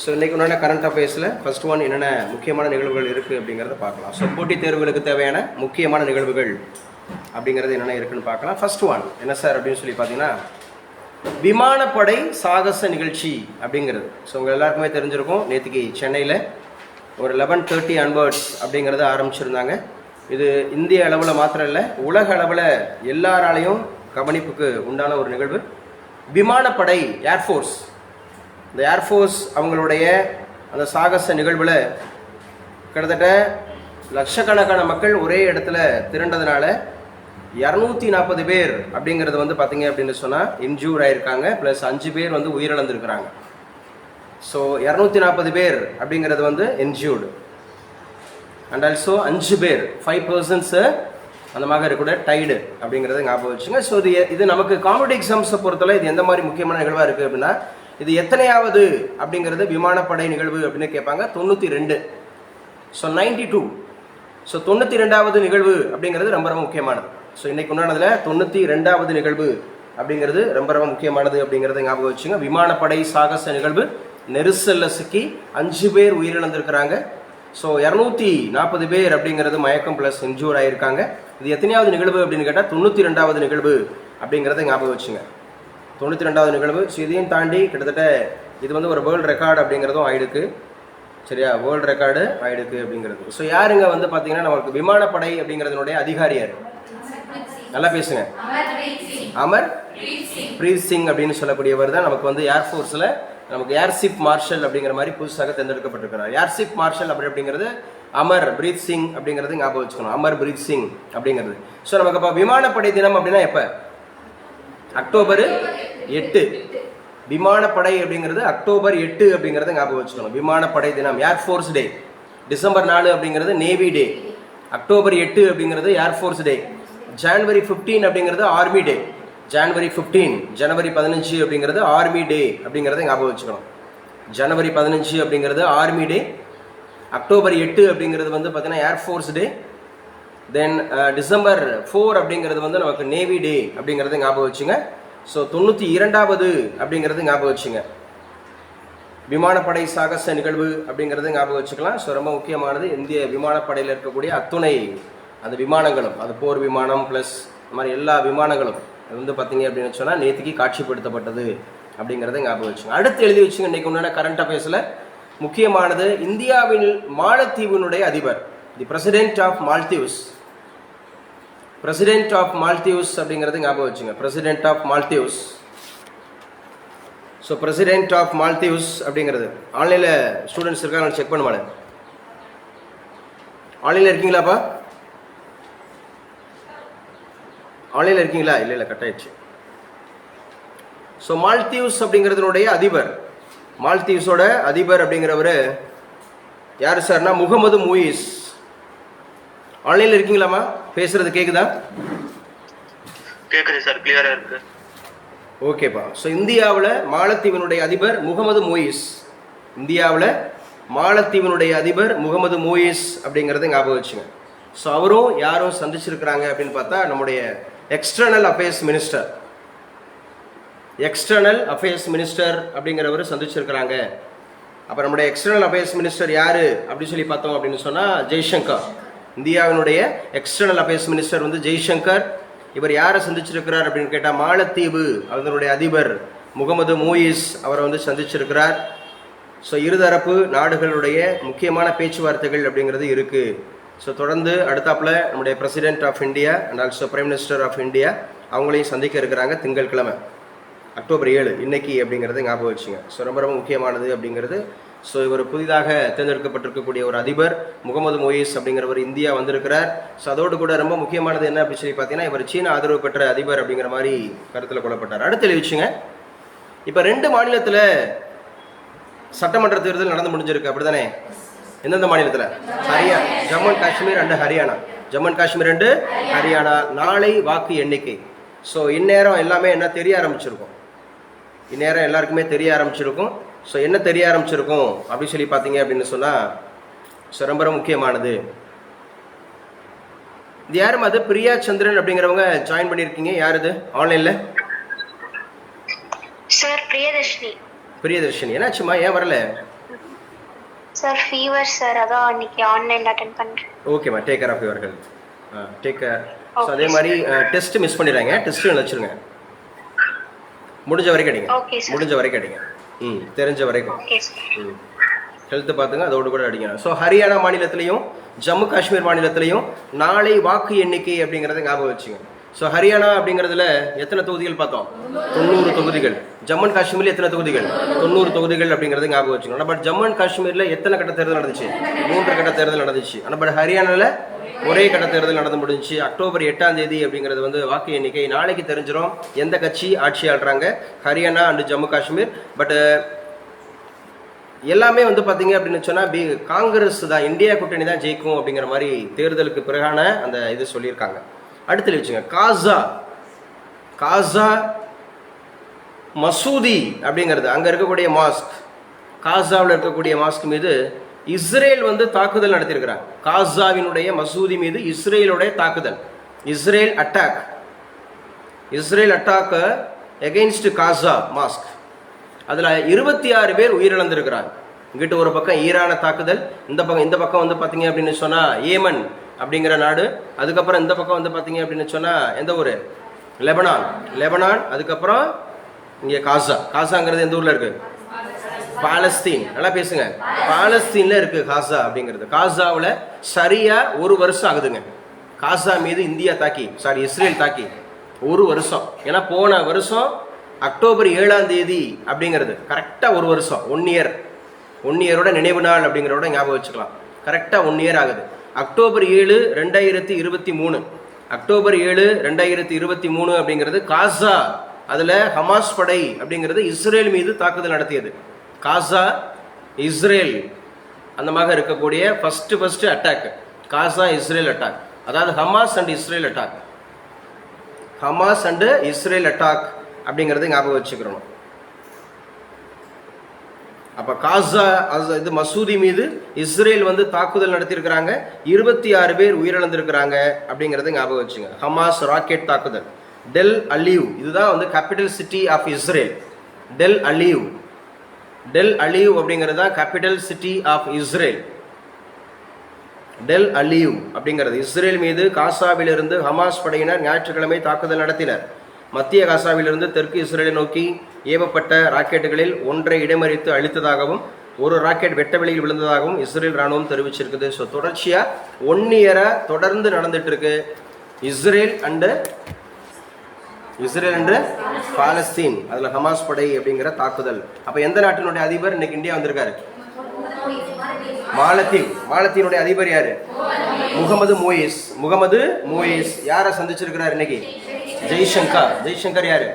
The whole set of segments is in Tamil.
ஸோ இன்றைக்கு உண்டான கரண்ட் அஃபேர்ஸில் ஃபஸ்ட் ஒன் என்னென்ன முக்கியமான நிகழ்வுகள் இருக்குது அப்படிங்கிறத பார்க்கலாம். ஸோ போட்டித் தேர்வுகளுக்கு தேவையான முக்கியமான நிகழ்வுகள் அப்படிங்கிறது என்னென்ன இருக்குன்னு பார்க்கலாம். ஃபஸ்ட் ஒன் என்ன சார் அப்படின்னு சொல்லி பார்த்தீங்கன்னா விமானப்படை சாகச நிகழ்ச்சி அப்படிங்கிறது. ஸோ உங்கள் எல்லாருக்குமே தெரிஞ்சிருக்கும். நேற்றுக்கு சென்னையில் ஒரு லெவன் தேர்ட்டி அன்வர்ட்ஸ் அப்படிங்கிறத ஆரம்பிச்சிருந்தாங்க. இது இந்திய அளவில் மாத்திரம் இல்லை உலக அளவில் எல்லாராலையும் கவனிப்புக்கு உண்டான ஒரு நிகழ்வு. விமானப்படை ஏர்ஃபோர்ஸ் இந்த ஏர்ஃபோர்ஸ் அவங்களுடைய அந்த சாகச நிகழ்வில் கிட்டத்தட்ட லட்சக்கணக்கான மக்கள் ஒரே இடத்துல திரண்டதுனால இரநூத்தி நாற்பது பேர் அப்படிங்கிறது வந்து பார்த்தீங்க அப்படின்னு சொன்னால் இன்ஜூர் ஆயிருக்காங்க. ப்ளஸ் அஞ்சு பேர் வந்து உயிரிழந்திருக்கிறாங்க. ஸோ இரநூத்தி நாற்பது பேர் அப்படிங்கிறது வந்து இன்ஜூர்டு அண்ட் ஆல்சோ அஞ்சு பேர் ஃபைவ் பர்சன்ஸு அந்த மாதிரி இருக்கக்கூட டைடு அப்படிங்கிறத ஞாபகம் வச்சுங்க. ஸோ இது இது நமக்கு காமெடி எக்ஸாம்ஸை பொறுத்தவரை இது எந்த மாதிரி முக்கியமான நிகழ்வாக இருக்குது அப்படின்னா இது எத்தனையாவது அப்படிங்கிறது விமானப்படை நிகழ்வு அப்படின்னு கேட்பாங்க. தொண்ணூற்றி ரெண்டு ஸோ நைன்டி டூ ஸோ தொண்ணூற்றி ரெண்டாவது நிகழ்வு அப்படிங்கிறது ரொம்ப ரொம்ப முக்கியமானது. ஸோ இன்னைக்கு உண்டானதில் தொண்ணூற்றி ரெண்டாவது நிகழ்வு அப்படிங்கிறது ரொம்ப ரொம்ப முக்கியமானது அப்படிங்கிறத ஞாபகம் வச்சுங்க. விமானப்படை சாகச நிகழ்வு. நெரிசலில் சிக்கி அஞ்சு பேர் உயிரிழந்திருக்கிறாங்க. ஸோ இரநூத்தி நாற்பது பேர் அப்படிங்கிறது மயக்கம் ப்ளஸ் இன்ஜூர் ஆகியிருக்காங்க இது எத்தனையாவது நிகழ்வு அப்படின்னு கேட்டால் தொண்ணூற்றி ரெண்டாவது நிகழ்வு அப்படிங்கிறத ஞாபகம் வச்சுங்க. தொண்ணூற்றி ரெண்டாவது நிகழ்வு. ஸோ இதையும் தாண்டி கிட்டத்தட்ட இது வந்து ஒரு வேர்ல்டு ரெக்கார்டு அப்படிங்கிறதும் ஆயிடுக்கு. சரியா? வேர்ல்டு ரெக்கார்டு ஆயிடுக்கு அப்படிங்கிறது. ஸோ யாருங்க வந்து பார்த்தீங்கன்னா நமக்கு விமானப்படை அப்படிங்கிறதுனுடைய அதிகாரியார் நல்லா பேசுங்க. அமர் பிரீத் சிங் அப்படின்னு சொல்லக்கூடியவர் தான் நமக்கு வந்து ஏர்ஃபோர்ஸில் நமக்கு ஏர்ஷிப் மார்ஷல் அப்படிங்கிற மாதிரி புதுசாக தேர்ந்தெடுக்கப்பட்டிருக்கிறார். ஏர்ஷிப் மார்ஷல் அப்படி அப்படிங்கிறது அமர் பிரீத் சிங் அப்படிங்கிறது ஞாபகம் வச்சுக்கணும். அமர் பிரீத் சிங் அப்படிங்கிறது. ஸோ நமக்கு இப்போ விமானப்படை தினம் அப்படின்னா எப்போ? அக்டோபர் எட்டு. விமானப்படை அப்படிங்கிறது அக்டோபர் எட்டு அப்படிங்கிறத ஞாபகம் வச்சுக்கணும். விமானப்படை தினம் ஏர்ஃபோர்ஸ் டே டிசம்பர் நாலு அப்படிங்கிறது நேவி டே அக்டோபர் எட்டு அப்படிங்கிறது air force day January fifteen அப்படிங்கிறது ஆர்மி டே ஜான்வரி ஃபிஃப்டீன் ஜனவரி பதினஞ்சு அப்படிங்கிறது ஆர்மி டே அப்படிங்கிறத ஞாபகம் வச்சுக்கணும். ஜனவரி பதினஞ்சு அப்படிங்கிறது ஆர்மி டே அக்டோபர் எட்டு அப்படிங்கிறது வந்து பார்த்தீங்கன்னா air force day then December four அப்படிங்கிறது வந்து நமக்கு நேவி டே அப்படிங்கிறத ஞாபகம் வச்சுங்க. ஸோ தொண்ணூற்றி இரண்டாவது அப்படிங்கிறது ஞாபகம் வச்சுங்க. விமானப்படை சாகச நிகழ்வு அப்படிங்கிறது ஞாபகம் வச்சுக்கலாம். ஸோ ரொம்ப முக்கியமானது இந்திய விமானப்படையில் இருக்கக்கூடிய அத்துணை அந்த விமானங்களும் அது போர் விமானம் ப்ளஸ் இந்த மாதிரி எல்லா விமானங்களும். அது வந்து பார்த்தீங்க அப்படின்னு சொன்னால் நேற்றுக்கு காட்சிப்படுத்தப்பட்டது அப்படிங்கிறத ஞாபகம் வச்சுங்க. அடுத்து எழுதி வச்சுங்க இன்றைக்கு உண்டான கரண்ட் அஃபேர்ஸில் முக்கியமானது இந்தியாவின் மாலத்தீவினுடைய அதிபர் the president of Maldives president of Maldives அப்படிங்கிறது ஞாபகம் வச்சுங்க. President of Maldives so president of Maldives அப்படிங்கிறது. ஆன்லைனில் ஸ்டூடெண்ட்ஸ் இருக்காங்க செக் பண்ணுவாங்க ஆன்லைனில் இருக்கீங்களாப்பா? ஆன்லைனில் இருக்கீங்களா? இல்லை இல்லை கட் ஆயிடுச்சு ஸோ மால்தீவ்ஸ் அப்படிங்கிறதுனுடைய அதிபர். மால்தீவ்ஸோட அதிபர் அப்படிங்கிறவர் யார் சார்னா? முகமது மூயிஸ். ஆன்லைனில் இருக்கீங்களாம்மா? பேசுறது கேக்குதா? கேக்குது சார் கிளியரா இருக்கு. ஓகேப்பா. ஸோ இந்தியாவில் மாலத்தீவினுடைய அதிபர் முகமது மோயிஸ். இந்தியாவில் மாலத்தீவினுடைய அதிபர் முகமது மோயிஸ் அப்படிங்கிறத ஞாபகம் வச்சுங்க. ஸோ அவரும் யாரும் சந்திச்சிருக்கிறாங்க அப்படின்னு பார்த்தா நம்முடைய external affairs minister external affairs minister அப்படிங்கிறவர் சந்திச்சிருக்கிறாங்க. அப்போ நம்முடைய எக்ஸ்டர்னல் அஃபேர்ஸ் மினிஸ்டர் யாரு? அப்படின்னு சொல்லி பார்த்தோம் அப்படின்னு சொன்னால் ஜெய்சங்கர். இந்தியாவினுடைய எக்ஸ்டர்னல் அஃபேர்ஸ் மினிஸ்டர் வந்து ஜெய்சங்கர். இவர் யாரை சந்திச்சிருக்கிறார் அப்படின்னு கேட்டால் மாலத்தீவு அதனுடைய அதிபர் முகமது மூயிஸ் அவரை வந்து சந்திச்சிருக்கிறார். ஸோ இருதரப்பு நாடுகளுடைய முக்கியமான பேச்சுவார்த்தைகள் அப்படிங்கிறது இருக்குது ஸோ தொடர்ந்து அடுத்தாப்பில் நம்முடைய president of India and also prime minister of India அவங்களையும் சந்திக்க இருக்கிறாங்க திங்கட்கிழமை அக்டோபர் ஏழு இன்னைக்கு அப்படிங்கிறத ஞாபகம் வச்சுங்க. ஸோ ரொம்ப ரொம்ப முக்கியமானது அப்படிங்கிறது ஸோ இவர் புதிதாக தேர்ந்தெடுக்கப்பட்டிருக்கக்கூடிய ஒரு அதிபர் முகமது மொயிஸ் அப்படிங்கிறவர் இந்தியா வந்திருக்கிறார். ஸோ அதோடு கூட ரொம்ப முக்கியமானது என்ன அப்படின்னு சொல்லி பார்த்தீங்கன்னா இவர் சீன ஆதரவு பெற்ற அதிபர் அப்படிங்கிற மாதிரி கருத்தில் கொள்ளப்பட்டார். அடுத்து எழுதிச்சுங்க இப்போ ரெண்டு மாநிலத்தில் சட்டமன்ற தேர்தல் நடந்து முடிஞ்சிருக்கு. அப்படிதானே? எந்தெந்த மாநிலத்தில்? Haryana Jammu and Kashmir and Haryana. Jammu and Kashmir and Haryana நாளை வாக்கு எண்ணிக்கை. ஸோ இந்நேரம் எல்லாமே என்ன தெரிய ஆரம்பிச்சிருக்கும்? இந்நேரம் எல்லாருக்குமே தெரிய ஆரம்பிச்சிருக்கும். ஸோ என்ன தெரிய ஆரம்பிச்சிருக்கும்? அப்படின்னு சொல்லி பார்த்தீங்க அப்படின்னு சொன்னால் ஸோ ரொம்ப ரொம்ப முக்கியமானது. இது யாரும் அது? பிரியா சந்திரன் அப்படிங்கிறவங்க ஜாயின் பண்ணியிருக்கீங்க. யார் இது? ஆன்லைனில் சார் பிரியதர்ஷினி. பிரியதர்ஷினி. என்னாச்சுமா ஏன் வரல? சார் ஃபீவர் சார் அதான் இன்னைக்கு ஆன்லைன்ல அட்டென்ட் பண்றேன். ஓகேம்மா take care of your health take care so Okay, அதே மாதிரி டெஸ்ட் மிஸ் பண்ணிடுறாங்க டெஸ்ட் வச்சுருங்க. முடிஞ்ச வரைக்கும் அடிங்க. முடிஞ்ச வரைக்கும் அடிங்க. ம். தெரிஞ்ச வரைக்கும் ஹெல்த்து பார்த்துங்க அதோடு கூட அடிங்க ஸோ ஹரியானா மாநிலத்திலையும் ஜம்மு காஷ்மீர் மாநிலத்திலையும் நாளை வாக்கு எண்ணிக்கை அப்படிங்கிறத ஞாபகம் வச்சுங்க. ஸோ ஹரியானா அப்படிங்கிறதுல எத்தனை தொகுதிகள் பார்த்தோம்? தொண்ணூறு தொகுதிகள். ஜம்மு அண்ட் காஷ்மீர்ல எத்தனை தொகுதிகள்? தொண்ணூறு தொகுதிகள் அப்படிங்கிறத ஞாபகம் வச்சுக்கணும் பட் ஜம்மு அண்ட் காஷ்மீர்ல எத்தனை கட்ட தேர்தல் நடந்துச்சு? மூன்று கட்ட தேர்தல் நடந்துச்சு. ஆனால் பட் ஹரியானாவில் ஒரே கட்ட தேர்தல் நடந்து முடிஞ்சுச்சு அக்டோபர் எட்டாம் தேதி அப்படிங்கிறது வந்து வாக்கு எண்ணிக்கை. நாளைக்கு தெரிஞ்சிடும் எந்த கட்சி ஆட்சி ஆடுறாங்க ஹரியானா அண்ட் ஜம்மு காஷ்மீர். பட் எல்லாமே வந்து பார்த்தீங்க அப்படின்னு சொன்னால் பி காங்கிரஸ் தான் இந்தியா கூட்டணி தான் ஜெயிக்கும் அப்படிங்கிற மாதிரி தேர்தலுக்கு பிறகான அந்த இது சொல்லியிருக்காங்க. அடுத்து வச்சுங்க காசா. காசா மசூதி அப்படிங்கிறது அங்கே இருக்கக்கூடிய மாஸ்க். காசாவில் இருக்கக்கூடிய மாஸ்க் மீது இஸ்ரேல் வந்து தாக்குதல் நடத்தியிருக்கிறார். காசாவினுடைய மசூதி மீது இஸ்ரேலுடைய தாக்குதல். Israel attack Israel attack against Gaza mosque அதில் இருபத்தி ஆறு பேர் உயிரிழந்திருக்கிறாங்க இங்கிட்ட ஒரு பக்கம் ஈரான தாக்குதல் இந்த பக்கம் இந்த பக்கம் வந்து பார்த்தீங்க அப்படின்னு சொன்னால் ஏமன் அப்படிங்கிற நாடு அதுக்கப்புறம் இந்த பக்கம் வந்து பார்த்தீங்க அப்படின்னு சொன்னால் எந்த ஊர்? லெபனான். லெபனான் அதுக்கப்புறம் இங்கே காசா. காசாங்கிறது எந்த ஊரில் இருக்குது பாலஸ்தீன். நல்லா பேசுங்க. பாலஸ்தீன்ல இருக்கு காசா அப்படிங்கிறது. காசாவில் சரியா ஒரு வருஷம் ஆகுதுங்க. காசா மீது இந்தியா தாக்கி சாரி இஸ்ரேல் தாக்கி ஒரு வருஷம். ஏன்னா போன வருஷம் அக்டோபர் ஏழாம் தேதி அப்படிங்கிறது. கரெக்டாக ஒரு வருஷம் ஒன் இயர் ஒன் இயரோட நினைவு நாள் அப்படிங்கிறோட ஞாபகம் வச்சுக்கலாம். கரெக்டாக ஒன் இயர் ஆகுது. அக்டோபர் ஏழு ரெண்டாயிரத்தி இருபத்தி மூணு. அக்டோபர் ஏழு ரெண்டாயிரத்தி இருபத்தி மூணு அப்படிங்கிறது காசா. அதில் ஹமாஸ் படை அப்படிங்கிறது இஸ்ரேல் மீது தாக்குதல் நடத்தியது. காசா இஸ்ரேல் அந்த மாதிரி இருக்கக்கூடிய first first attack Gaza Israel attack அதாவது Hamas and Israel attack Hamas and Israel attack அப்படிங்கிறது ஞாபகம் வச்சுக்கிறோம் அப்போ காசா அது- இது மசூதி மீது இஸ்ரேல் வந்து தாக்குதல் நடத்தியிருக்கிறாங்க. இருபத்தி ஆறு பேர் உயிரிழந்திருக்கிறாங்க அப்படிங்கிறது ஞாபகம் வச்சுங்க. ஹமாஸ் ராக்கெட் தாக்குதல். டெல் அலீவ் இதுதான் வந்து capital city of Israel Tel Aviv. Tel Aviv அப்படிங்கிறது தான் capital city of Israel Tel Aviv அப்படிங்கிறது. இஸ்ரேல் மீது காசாவிலிருந்து ஹமாஸ் படையினர் ஞாயிற்றுக்கிழமை தாக்குதல் நடத்தினர். மத்திய காசாவிலிருந்து தெற்கு இஸ்ரேலை நோக்கி ஏவப்பட்ட ராக்கெட்டுகளில் ஒன்றை இடைமறித்து அழித்ததாகவும் ஒரு ராக்கெட் வெட்டவெளியில் விழுந்ததாகவும் இஸ்ரேல் ராணுவம் தெரிவிச்சிருக்குது. ஸோ தொடர்ச்சியாக ஒன் இயராக தொடர்ந்து நடந்துட்டு இருக்கு. இஸ்ரேல் அண்டு இஸ்ரேல் என்று பாலஸ்தீன் அதில் ஹமாஸ் படை அப்படிங்கிற தாக்குதல். அப்போ எந்த நாட்டினுடைய அதிபர்? இன்னைக்கு இந்தியா வந்திருக்காரு. மாலத்தீவ். மாலத்தீனுடைய அதிபர் யாரு? முகமது மோயிஸ். முகமது மோயிஸ் யாரை சந்திச்சிருக்கிறார் இன்னைக்கு? ஜெய்சங்கர். ஜெய்சங்கர் யாரு?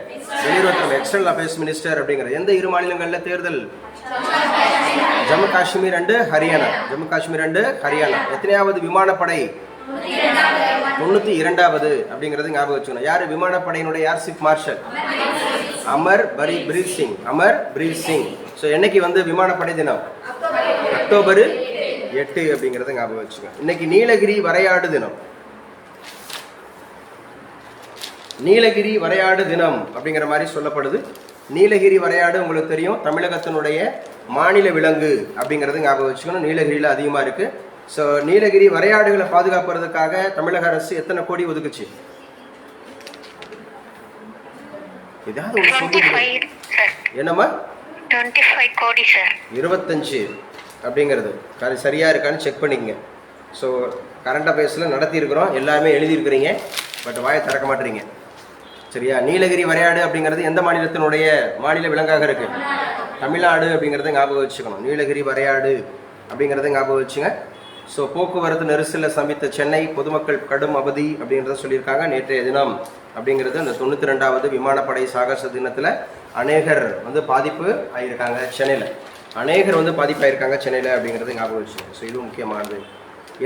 வெளியுறவுத்துறை எக்ஸ்டர்னல் அஃபேர்ஸ் மினிஸ்டர் அப்படிங்கிற எந்த இரு மாநிலங்களில் தேர்தல்? ஜம்மு காஷ்மீர் அண்டு ஹரியானா. ஜம்மு காஷ்மீர் அண்டு ஹரியானா. எத்தனையாவது விமானப்படை தொண்ணூற்றி இரண்டாவது அப்படிங்கிறது ஞாபகம் வச்சுக்கணும். யார்? விமானப்படையினுடைய யார் சிப் மார்ஷல் அமர் பரி பிரீத் சிங். அமர் பிரீத் சிங். ஸோ என்னைக்கு வந்து விமானப்படை தினம்? அக்டோபர் எட்டு அப்படிங்கிறத ஞாபகம் வச்சுக்கோங்க. இன்னைக்கு நீலகிரி வரையாடு தினம். நீலகிரி வரையாடு தினம் அப்படிங்கிற மாதிரி சொல்லப்படுது. நீலகிரி வரையாடு உங்களுக்கு தெரியும். தமிழகத்தினுடைய மாநில விலங்கு அப்படிங்கிறது ஞாபகம் வச்சுக்கணும். நீலகிரியில் அதிகமாக இருக்குது ஸோ நீலகிரி வரையாடுகளை பாதுகாப்புறதுக்காக தமிழக அரசு எத்தனை கோடி ஒதுக்குச்சு? ஏதாவது ஃபைவ் சார் என்னம்மா? கோடி சார் இருபத்தஞ்சு அப்படிங்கிறது. கர- சரியா இருக்கான்னு செக் பண்ணிக்கங்க. ஸோ கரண்ட் அஃபேர்ஸில் நடத்தியிருக்கிறோம். எல்லாமே எழுதியிருக்கிறீங்க. பட் வாயை திறக்க மாட்டீங்க சரியா? நீலகிரி வரையாடு அப்படிங்கிறது எந்த மாநிலத்தினுடைய மாநில விலங்காக இருக்கு? தமிழ்நாடு அப்படிங்கிறத ஞாபகம் வச்சுக்கணும். நீலகிரி வரையாடு அப்படிங்கிறத ஞாபகம் வச்சுங்க. ஸோ போக்குவரத்து நெரிசலில் சந்தித்த சென்னை பொதுமக்கள் கடும் அவதி அப்படின்றத சொல்லியிருக்காங்க. நேற்றைய தினம் அப்படிங்கிறது அந்த தொண்ணூற்றி ரெண்டாவது விமானப்படை சாகச தினத்தில் அநேகர் வந்து பாதிப்பு ஆகியிருக்காங்க சென்னையில். அநேகர் வந்து பாதிப்பாயிருக்காங்க சென்னையில் அப்படிங்கிறது ஞாபகம் வச்சுக்கோங்க. ஸோ இதுவும் முக்கியமானது.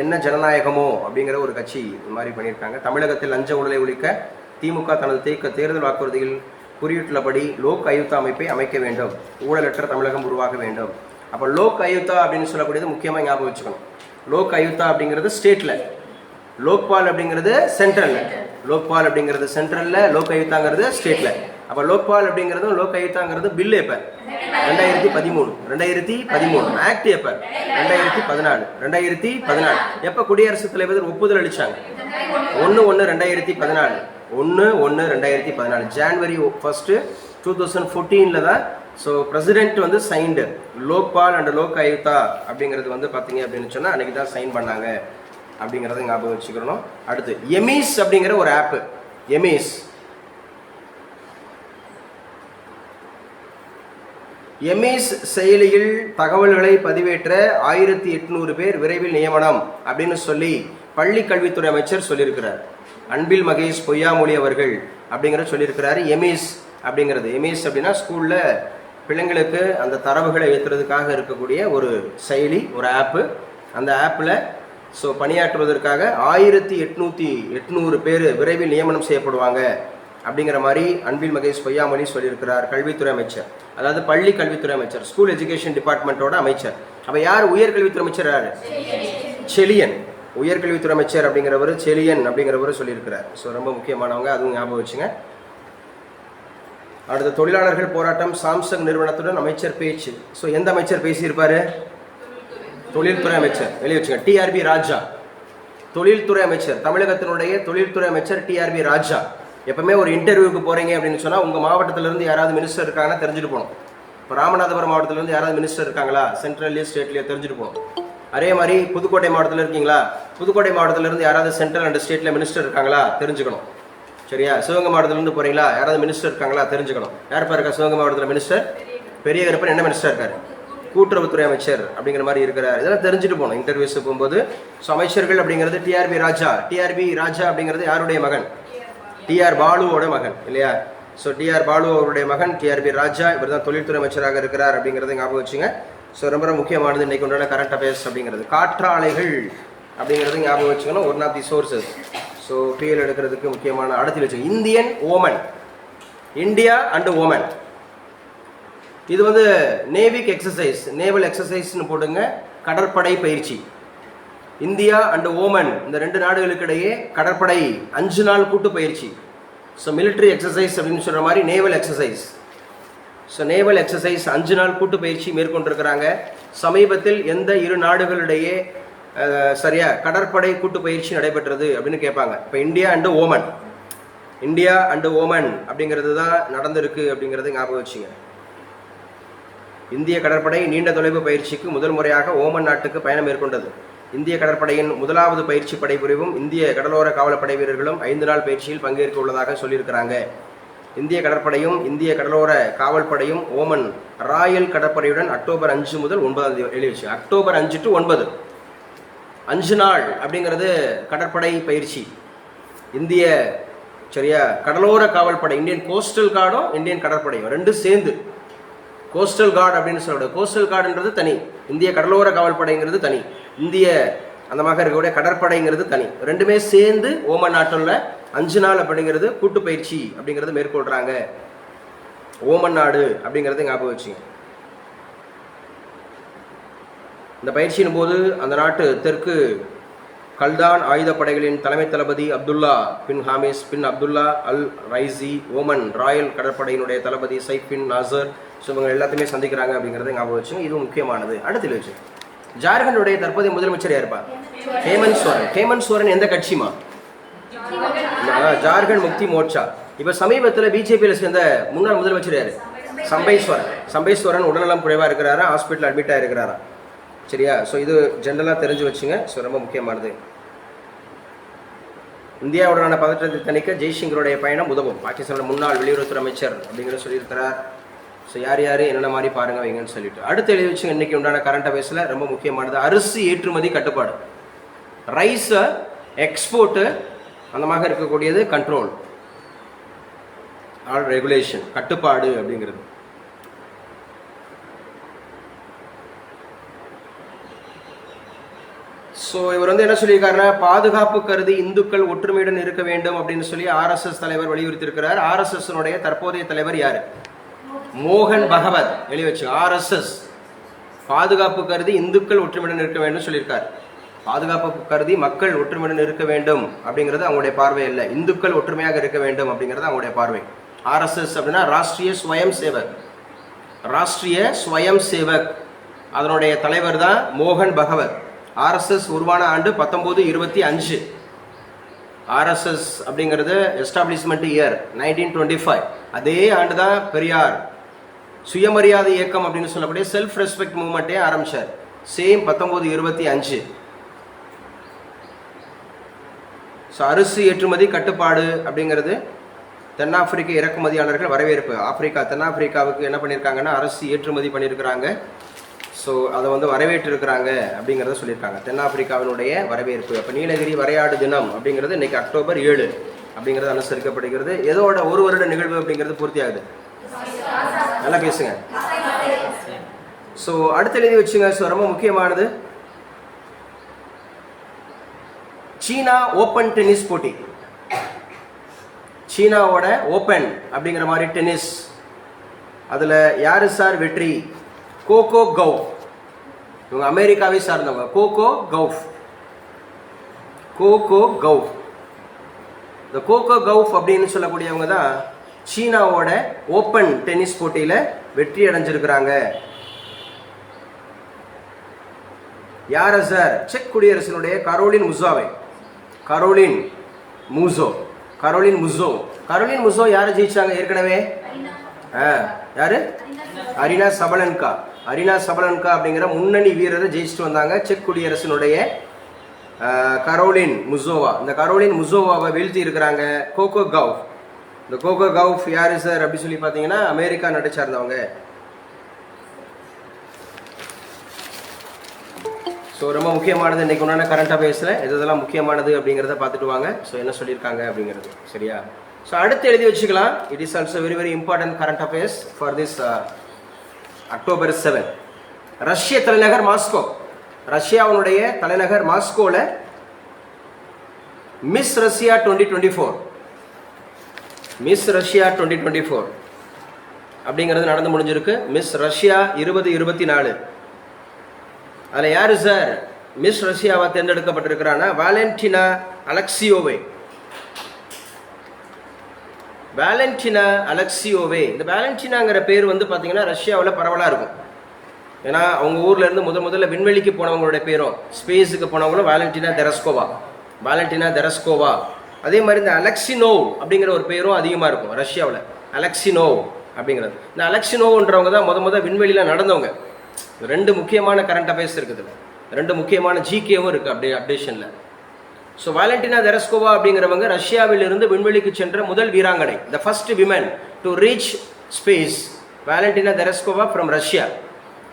என்ன ஜனநாயகமோ அப்படிங்கிற ஒரு கட்சி இது மாதிரி பண்ணியிருக்காங்க. தமிழகத்தில் லஞ்ச ஊழலை ஒழிக்க திமுக தனது தேக்க தேர்தல் வாக்குறுதியில் குறியிட்டுள்ளபடி லோக் ஆயுக்தா அமைப்பை அமைக்க வேண்டும். ஊழலற்ற தமிழகம் உருவாக வேண்டும். அப்போ லோக் ஆயுக்தா அப்படின்னு சொல்லக்கூடியது முக்கியமாக ஞாபகம் வச்சுக்கணும். லோக் ஆயுக்தா அப்படிங்கிறது ஸ்டேட்டில் லோக்பால் அப்படிங்கிறது சென்ட்ரலில். லோக்பால் அப்படிங்கிறது சென்ட்ரலில் லோக் ஆயுக்தாங்கிறது ஸ்டேட்டில் அப்போ லோக்பால் அப்படிங்கிறதும் லோக் ஆயுக்தாங்கிறது பில் எப்போ? ரெண்டாயிரத்தி பதிமூணு. ரெண்டாயிரத்தி பதிமூணு. ஆக்ட் எப்போ? ரெண்டாயிரத்தி பதினாலு. ரெண்டாயிரத்தி பதினாலு. எப்போ குடியரசுத் தலைவர் ஒப்புதல் அளித்தாங்க ஒன்று ஒன்று ரெண்டாயிரத்தி பதினாலு. ஒன்று ஒன்று ரெண்டாயிரத்தி பதினாலு. ஜான்வரி ஃபஸ்ட்டு டூ தௌசண்ட் ஃபோர்டீனில் தான் ஸோ பிரசிடென்ட் வந்து சைன்டு லோக்பால் அண்ட் லோக் ஆயுக்தா அப்படிங்கிறது வந்து பார்த்தீங்க அப்படின்னு சொன்னால் அன்றைக்கி தான் சைன் பண்ணாங்க அப்படிங்கிறத ஞாபகம் வச்சுக்கிறணும் அடுத்து எமிஸ் அப்படிங்கிற ஒரு ஆப்பு எமிஸ் எமிஸ் செயலியில் தகவல்களை பதிவேற்ற ஆயிரத்தி எட்நூறு பேர் விரைவில் நியமனம் அப்படின்னு சொல்லி பள்ளி கல்வித்துறை அமைச்சர் சொல்லியிருக்கிறார். அன்பில் மகேஷ் பொய்யாமொழி அவர்கள் அப்படிங்கிற சொல்லியிருக்கிறாரு. எமிஸ் அப்படிங்கிறது. எமிஸ் அப்படின்னா ஸ்கூலில் பிள்ளைங்களுக்கு அந்த தரவுகளை ஏற்றுறதுக்காக இருக்கக்கூடிய ஒரு செயலி ஒரு ஆப்பு அந்த ஆப்பில் ஸோ பணியாற்றுவதற்காக ஆயிரத்தி எட்நூற்றி எட்நூறு பேர் விரைவில் நியமனம் செய்யப்படுவாங்க. அப்படிங்கிற மாதிரி அன்பில் மகேஷ் பொய்யாமொழி சொல்லியிருக்கிறார் கல்வித்துறை அமைச்சர். அதாவது பள்ளி கல்வித்துறை அமைச்சர் ஸ்கூல் எஜுகேஷன் டிபார்ட்மெண்ட்டோட அமைச்சர். அப்போ யார் உயர்கல்வித்துறை அமைச்சர் யார்? செலியன் உயர்கல்வித்துறை அமைச்சர் அப்படிங்கிறவர் செலியன் அப்படிங்கிறவர் சொல்லியிருக்கிறார். ஸோ ரொம்ப முக்கியமானவங்க அதுவும் ஞாபகம் வச்சுங்க. அடுத்த தொழிலாளர்கள் போராட்டம் சாம்சங் நிறுவனத்துடன் அமைச்சர் பேச்சு. ஸோ எந்த அமைச்சர் பேசியிருப்பாரு? தொழில்துறை அமைச்சர். வெளியே வச்சுக்க டிஆர்பி ராஜா. தொழில்துறை அமைச்சர். தமிழகத்தினுடைய தொழில்துறை அமைச்சர் டிஆர்பி ராஜா. எப்பவுமே ஒரு இன்டர்வியூக்கு போறீங்க அப்படின்னு சொன்னா உங்க மாவட்டத்திலேருந்து யாராவது மினிஸ்டர் இருக்காங்கன்னா தெரிஞ்சுட்டு போகணும். இப்போ ராமநாதபுரம் மாவட்டத்திலேருந்து யாராவது மினிஸ்டர் இருக்காங்களா? சென்ட்ரல்லையோ ஸ்டேட்லயோ தெரிஞ்சுட்டு போகணும். அதே மாதிரி புதுக்கோட்டை மாவட்டத்தில் இருக்கீங்களா? புதுக்கோட்டை மாவட்டத்திலருந்து யாராவது சென்ட்ரல் அண்ட் ஸ்டேட்ல மினிஸ்டர் இருக்காங்களா? தெரிஞ்சுக்கணும். சரியா? சிவகங்கை மாவட்டத்திலேருந்து போறீங்களா? யாராவது மினிஸ்டர் இருக்காங்களா? தெரிஞ்சுக்கணும். யார் இருக்கா சிவகங்கை மாவட்டத்தில் மினிஸ்டர் பெரிய கருப்பன் என்ன மினிஸ்டர் இருக்காரு? கூட்டுறவுத்துறை அமைச்சர் அப்படிங்கிற மாதிரி இருக்கிறார். இதெல்லாம் தெரிஞ்சுட்டு போகணும். இன்டர்வியூஸ் போகும்போது. ஸோ அமைச்சர்கள் அப்படிங்கிறது டிஆர்பி ராஜா. டிஆர்பி ராஜா அப்படிங்கிறது யாருடைய மகன்? டிஆர் பாலுவோட மகன் இல்லையா? ஸோ டிஆர் பாலு அவருடைய மகன் டிஆர்பி ராஜா. இவர் தான் தொழில்துறை அமைச்சராக இருக்கிறார் அப்படிங்கிறத ஞாபகம் வச்சுங்க. ஸோ ரொம்ப ரொம்ப முக்கியமானது இன்றைக்கு உண்டான கரண்ட் அஃபேர்ஸ் அப்படிங்கிறது. காற்றாலைகள் அப்படிங்கிறது ஞாபகம் வச்சுக்கணும். One of the sources so PL எடுக்கிறதுக்கு முக்கியமான அடுத்து வச்சு Indian Oman India and Oman இது வந்து நேவிக் எக்ஸசைஸ் நேவல் எக்ஸசைஸ்னு போடுங்க. கடற்படை பயிற்சி. இந்தியா அண்டு ஓமன் இந்த ரெண்டு நாடுகளுக்கு இடையே கடற்படை அஞ்சு நாள் கூட்டு பயிற்சி. ஸோ மிலிட்ரி எக்ஸசைஸ் அப்படின்னு சொல்கிற மாதிரி naval exercise so naval exercise அஞ்சு நாள் கூட்டு பயிற்சி மேற்கொண்டிருக்கிறாங்க. சமீபத்தில் எந்த இரு நாடுகளிடையே சரியா? கடற்படை கூட்டு பயிற்சி நடைபெற்றது அப்படின்னு கேட்பாங்க. இப்போ India and Oman India and Oman அப்படிங்கிறது தான் நடந்திருக்கு அப்படிங்கிறது ஞாபகம் வச்சுங்க. இந்திய கடற்படை நீண்ட தொலைவு பயிற்சிக்கு முதல் முறையாக ஓமன் நாட்டுக்கு பயணம் மேற்கொண்டது. இந்திய கடற்படையின் முதலாவது பயிற்சி படைபுரிவும் இந்திய கடலோர காவலப்படை வீரர்களும் ஐந்து நாள் பயிற்சியில் பங்கேற்க உள்ளதாக சொல்லியிருக்கிறாங்க. இந்திய கடற்படையும் இந்திய கடலோர காவல்படையும் ஓமன் ராயல் கடற்படையுடன் அக்டோபர் அஞ்சு முதல் ஒன்பதாம் தேதி எழுதி வச்சு அக்டோபர் அஞ்சு டு ஒன்பது. அஞ்சு நாள் அப்படிங்கிறது கடற்படை பயிற்சி. இந்திய சரியா கடலோர காவல்படை இந்தியன் கோஸ்டல் கார்டும் இந்தியன் கடற்படையும் ரெண்டும் சேர்ந்து. கோஸ்டல் கார்டு அப்படின்னு சொல்லக்கூடிய கோஸ்டல் கார்டுன்றது தனி. இந்திய கடலோர காவல்படைங்கிறது தனி. இந்திய அந்த மாதிரி இருக்கக்கூடிய கடற்படைங்கிறது தனி. ரெண்டுமே சேர்ந்து ஓமன் நாட்டில் அஞ்சு நாள் அப்படிங்கிறது கூட்டு பயிற்சி அப்படிங்கிறது மேற்கொள்றாங்க. ஓமன் நாடு அப்படிங்கிறது ஞாபகம் வச்சுங்க. இந்த பயிற்சியின் போது அந்த நாட்டு தெற்கு கல்தான் ஆயுதப்படைகளின் தலைமை தளபதி Abdullah bin Hamis bin Abdullah Al Raisi Oman royal கடற்படையினுடைய தளபதி சைஃப் பின் நாசர். ஸோ இவங்க எல்லாத்தையுமே சந்திக்கிறாங்க அப்படிங்கிறத ஞாபகம் வச்சுங்க இதுவும் முக்கியமானது. அடுத்து வச்சு ஜார்க்கண்டுடைய தற்போதைய முதலமைச்சர் யாருப்பா? ஹேமந்த் சோரன். ஹேமந்த் சோரன் எந்த கட்சிமா ஜார்க்கண்ட் முக்தி மோர்ச்சா. இப்போ சமீபத்தில் பிஜேபியில் சேர்ந்த முன்னாள் முதலமைச்சர் யாரு? சம்பேஸ்வரன். சம்பேஸ்வரன் உடல்நலம் குறைவாக இருக்கிறாரா? ஹாஸ்பிட்டல் அட்மிட் ஆகிருக்கிறாரா சரியா? ஸோ இது ஜென்ரலாக தெரிஞ்சு வச்சுங்க. ஸோ ரொம்ப முக்கியமானது. இந்தியாவுடனான பதற்றத்தை தணிக்க ஜெய்சிங்கருடைய பயணம் உதவும். பாகிஸ்தானோட முன்னாள் வெளியுறவுத்துறை அமைச்சர் அப்படிங்கிறத சொல்லியிருக்கிறார். ஸோ யார் யார் என்னென்ன மாதிரி பாருங்க வைங்கன்னு சொல்லிட்டு. அடுத்து எழுதி வச்சுங்க இன்னைக்கு உண்டான கரண்ட் அஃபேர்ஸில் ரொம்ப முக்கியமானது. அரிசி ஏற்றுமதி கட்டுப்பாடு. ரைஸை எக்ஸ்போர்ட்டு அந்த மாதிரி இருக்கக்கூடியது கண்ட்ரோல் ஆல் ரெகுலேஷன் கட்டுப்பாடு அப்படிங்கிறது. ஸோ இவர் வந்து என்ன சொல்லியிருக்காருன்னா பாதுகாப்பு கருதி இந்துக்கள் ஒற்றுமையுடன் இருக்க வேண்டும் அப்படின்னு சொல்லி ஆர்எஸ்எஸ் தலைவர் வலியுறுத்தியிருக்கிறார். ஆர்எஸ்எஸ்னுடைய தற்போதைய தலைவர் யார்? மோகன் பகவத். எழுதி வச்சு ஆர்எஸ்எஸ் பாதுகாப்பு கருதி இந்துக்கள் ஒற்றுமையுடன் இருக்க வேண்டும் சொல்லியிருக்கார். பாதுகாப்பு கருதி மக்கள் ஒற்றுமையுடன் இருக்க வேண்டும் அப்படிங்கிறது அவங்களுடைய பார்வை இல்லை இந்துக்கள் ஒற்றுமையாக இருக்க வேண்டும் அப்படிங்கிறது அவங்களுடைய பார்வை. ஆர்எஸ்எஸ் அப்படின்னா ராஷ்ட்ரிய ஸ்வயம் சேவக். ராஷ்ட்ரிய ஸ்வயம் சேவக். அதனுடைய தலைவர் தான் மோகன் பகவத். ஆர்எஸ்எஸ் உருவான ஆண்டு பத்தொம்போது இருபத்தி அஞ்சு. ஆர்எஸ்எஸ் அப்படிங்கிறது establishment year nineteen twenty five அதே ஆண்டு தான் பெரியார் சுயமரியாதை இயக்கம் அப்படின்னு சொல்லக்கூடிய செல்ஃப் ரெஸ்பெக்ட் மூவ்மெண்ட்டே ஆரம்பிச்சார். சேம் பத்தொம்போது இருபத்தி அஞ்சு. ஸோ அரிசி ஏற்றுமதி கட்டுப்பாடு அப்படிங்கிறது தென்னாப்பிரிக்க இறக்குமதியாளர்கள் வரவேற்பு. ஆப்பிரிக்கா தென்னாப்பிரிக்காவுக்கு என்ன பண்ணியிருக்காங்கன்னா அரிசி ஏற்றுமதி பண்ணியிருக்கிறாங்க ஸோ அதை வந்து வரவேற்றிருக்கிறாங்க அப்படிங்கிறத சொல்லியிருக்காங்க. தென்னாப்பிரிக்காவினுடைய வரவேற்பு. அப்போ நீலகிரி வரையாடு தினம் அப்படிங்கிறது இன்னைக்கு அக்டோபர் ஏழு அப்படிங்கிறது அனுசரிக்கப்படுகிறது. எதோட ஒரு வருட நிகழ்வு அப்படிங்கிறது பூர்த்தி ஆகுது நல்லா பேசுங்க. ஸோ அடுத்து எழுதி வச்சுங்க. ஸோ ரொம்ப முக்கியமானது. சீனா ஓப்பன் டென்னிஸ் போட்டி. சீனாவோட ஓப்பன் அப்படிங்கிற மாதிரி டென்னிஸ். அதில் யாரு சார் வெற்றி? கோகோ கவ் இவங்க அமெரிக்காவை சார்ந்தவங்க. கோகோ கவுஃப் கோகோ கவுஃப் இந்த கோகோ கவுஃப் அப்படின்னு சொல்லக்கூடியவங்க தான் சீனாவோட ஓப்பன் டென்னிஸ் போட்டியில் வெற்றி அடைஞ்சிருக்கிறாங்க. யார சார்? செக் குடியரசினுடைய Caroline முசாவை. Caroline Muso. Caroline Muso. Caroline Muso யாரை ஜெயிச்சாங்க? ஏற்கனவே? ஆ யாரு? அரினா சபலன்கா. அரினா சபலன்கா அப்படிங்கிற முன்னணி வீரரை ஜெயிச்சுட்டு வந்தாங்க. செக் குடியரசினுடைய கரோலின் முசோவா. இந்த கரோலின் முசோவாவை வீழ்த்தி இருக்கிறாங்க கோகோ கவ் இந்த கோகோ கவுஃப் யார் சார் அப்படின்னு சொல்லி பார்த்தீங்கன்னா அமெரிக்கா நாட்டை சார்ந்தவங்க. ஸோ ரொம்ப முக்கியமானது இன்றைக்கி உண்டான கரண்ட் அஃபேர்ஸில் எதெல்லாம் இதெல்லாம் முக்கியமானது அப்படிங்கிறத பார்த்துட்டு வாங்க. ஸோ என்ன சொல்லியிருக்காங்க அப்படிங்கிறது. சரியா? ஸோ அடுத்து எழுதி வச்சுக்கலாம். It is also very very important current affairs for this October seven ரஷ்ய தலைநகர் மாஸ்கோ. ரஷ்யாவினுடைய தலைநகர் மாஸ்கோவில் Miss Russia twenty twenty four Miss Russia twenty twenty four அப்படிங்கிறது நடந்து முடிஞ்சிருக்கு. மிஸ் ரஷ்யா இருபது இருபத்தி நாலு. அதில் யார் சார்? மிஸ் ரஷ்யாவாக தேர்ந்தெடுக்கப்பட்டிருக்கிறான்னா வாலண்டினா அலெக்சியோவே. வேலண்டினா அலெக்சியோவே இந்த வேலண்டினாங்கிற பேர் வந்து பார்த்தீங்கன்னா ரஷ்யாவில் பரவலாக இருக்கும். ஏன்னா அவங்க ஊர்லேருந்து இருந்து முதல்ல விண்வெளிக்கு போனவங்களுடைய பேரும் ஸ்பேஸுக்கு போனவங்களும் வேலண்டினா தெரஸ்கோவா வேலண்டினா தெரஸ்கோவா அதே மாதிரி இந்த அலெக்சினோவ் அப்படிங்கிற ஒரு பேரும் அதிகமாக இருக்கும் ரஷ்யாவில். அலெக்சினோவ் அப்படிங்கிறது. இந்த அலெக்சினோவ்ன்றவங்க தான் முத முத விண்வெளியில் நடந்தவங்க. ரெண்டு முக்கியமான கரண்ட் அஃபேர்ஸ் இருக்குது ரெண்டு முக்கியமான ஜிகேவும் இருக்குது அப்படி அப்டேஷனில் ஸோ வாலண்டினா தெரஸ்கோவா அப்படிங்கிறவங்க ரஷ்யாவில் இருந்து விண்வெளிக்கு சென்ற முதல் வீராங்கனை the first women to reach space Valentina Tereshkova from Russia